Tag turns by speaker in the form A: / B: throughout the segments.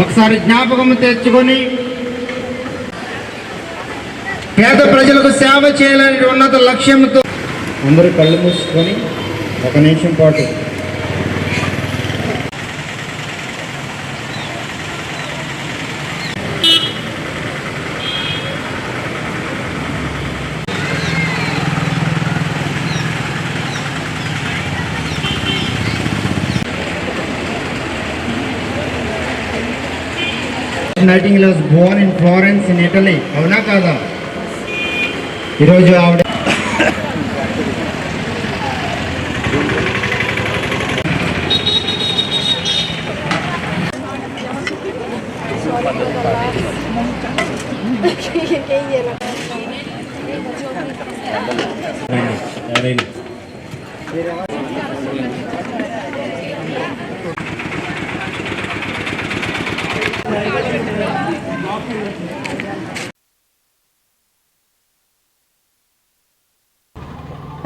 A: ఒకసారి జ్ఞాపకం తెచ్చుకొని పేద ప్రజలకు సేవ చేయాలనే ఉన్నత లక్ష్యంతో అందరూ కళ్ళు మూసుకొని ఒక నిమిషం పాటు Nightingale was born in Florence in Italy అవునా కాదా ఈరోజు ఆవిడ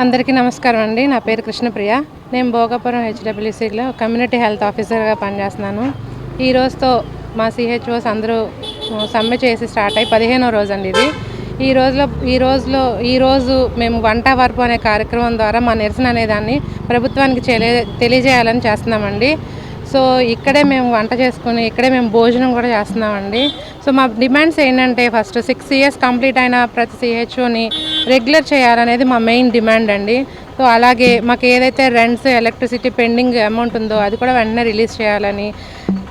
B: అందరికీ నమస్కారం అండి. నా పేరు కృష్ణప్రియ. నేను భోగాపురం హెచ్డబ్ల్యూసీలో కమ్యూనిటీ హెల్త్ ఆఫీసర్గా పనిచేస్తున్నాను. ఈ రోజుతో మా సిహెచ్ఓస్ అందరూ సమ్మె చేసి స్టార్ట్ అయ్యి పదిహేనో రోజు అండి ఇది. ఈ రోజులో ఈ రోజులో ఈరోజు మేము వంట వరపు అనే కార్యక్రమం ద్వారా మా నిరసన అనేదాన్ని ప్రభుత్వానికి తెలియజేయాలని చేస్తున్నామండి. సో ఇక్కడే మేము వంట చేసుకుని ఇక్కడే మేము భోజనం కూడా చేస్తున్నామండి. సో మా డిమాండ్స్ ఏంటంటే ఫస్ట్ సిక్స్ ఇయర్స్ కంప్లీట్ అయిన ప్రతి సిహెచ్ఓని రెగ్యులర్ చేయాలనేది మా మెయిన్ డిమాండ్ అండి. సో అలాగే మాకు ఏదైతే రెంట్స్ ఎలక్ట్రిసిటీ పెండింగ్ అమౌంట్ ఉందో అది కూడా వెంటనే రిలీజ్ చేయాలని.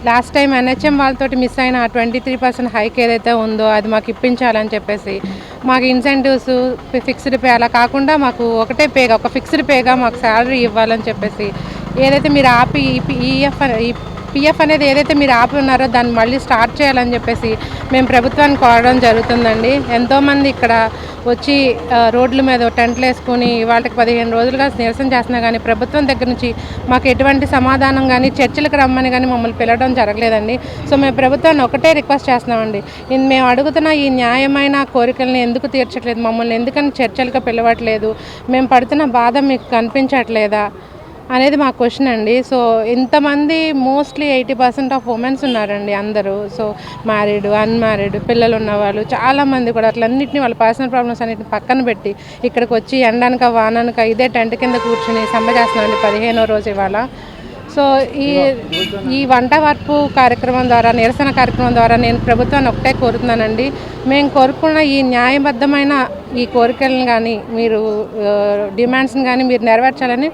B: లాస్ట్ టైం ఎన్హెచ్ఎం వాళ్ళతోటి మిస్ అయిన ట్వంటీ త్రీ పర్సెంట్ హైక్ ఏదైతే ఉందో అది మాకు ఇప్పించాలని చెప్పేసి మాకు ఇన్సెంటివ్స్ ఫిక్స్డ్ పే అలా కాకుండా మాకు ఒకటే పేగా ఒక ఫిక్స్డ్ పేగా మాకు శాలరీ ఇవ్వాలని చెప్పేసి ఏదైతే మీరు ఆపి ఈఎఫ్ పిఎఫ్ అనేది ఏదైతే మీరు ఆపి ఉన్నారో దాన్ని మళ్ళీ స్టార్ట్ చేయాలని చెప్పేసి మేము ప్రభుత్వాన్ని కోరడం జరుగుతుందండి. ఎంతోమంది ఇక్కడ వచ్చి రోడ్ల మీద టెంట్లు వేసుకుని వాళ్ళకి పదిహేను రోజులుగా నిరసన చేస్తున్నా కానీ ప్రభుత్వం దగ్గర నుంచి మాకు ఎటువంటి సమాధానం కానీ చర్చలకు రమ్మని కానీ మమ్మల్ని పిలవడం జరగలేదండి. సో మేము ప్రభుత్వాన్ని ఒకటే రిక్వెస్ట్ చేస్తున్నామండి. మేము అడుగుతున్న ఈ న్యాయమైన కోరికల్ని ఎందుకు తీర్చట్లేదు మమ్మల్ని ఎందుకని చర్చలకు పిలవట్లేదు మేము పడుతున్న బాధ మీకు కనిపించట్లేదా? అనేది మా క్వశ్చన్ అండి. సో ఇంతమంది mostly eighty percent of womens ఉన్నారండి అందరూ. సో మ్యారీడ్ అన్మ్యారీడ్ పిల్లలు ఉన్నవాళ్ళు చాలామంది కూడా అట్లన్నింటినీ వాళ్ళ పర్సనల్ ప్రాబ్లమ్స్ అన్నిటిని పక్కన పెట్టి ఇక్కడికి వచ్చి ఎండనక వాననక ఇదే టెంట్ కింద కూర్చుని సమ్మె చేస్తున్నారండి పదిహేనో రోజు ఇవాళ. సో ఈ ఈ వంట వార్పు కార్యక్రమం ద్వారా నిరసన కార్యక్రమం ద్వారా నేను ప్రభుత్వాన్ని ఒకటే కోరుతున్నానండి. మేము కోరుకున్న ఈ న్యాయబద్ధమైన ఈ కోరికలను కానీ మీరు డిమాండ్స్ని కానీ మీరు నెరవేర్చాలని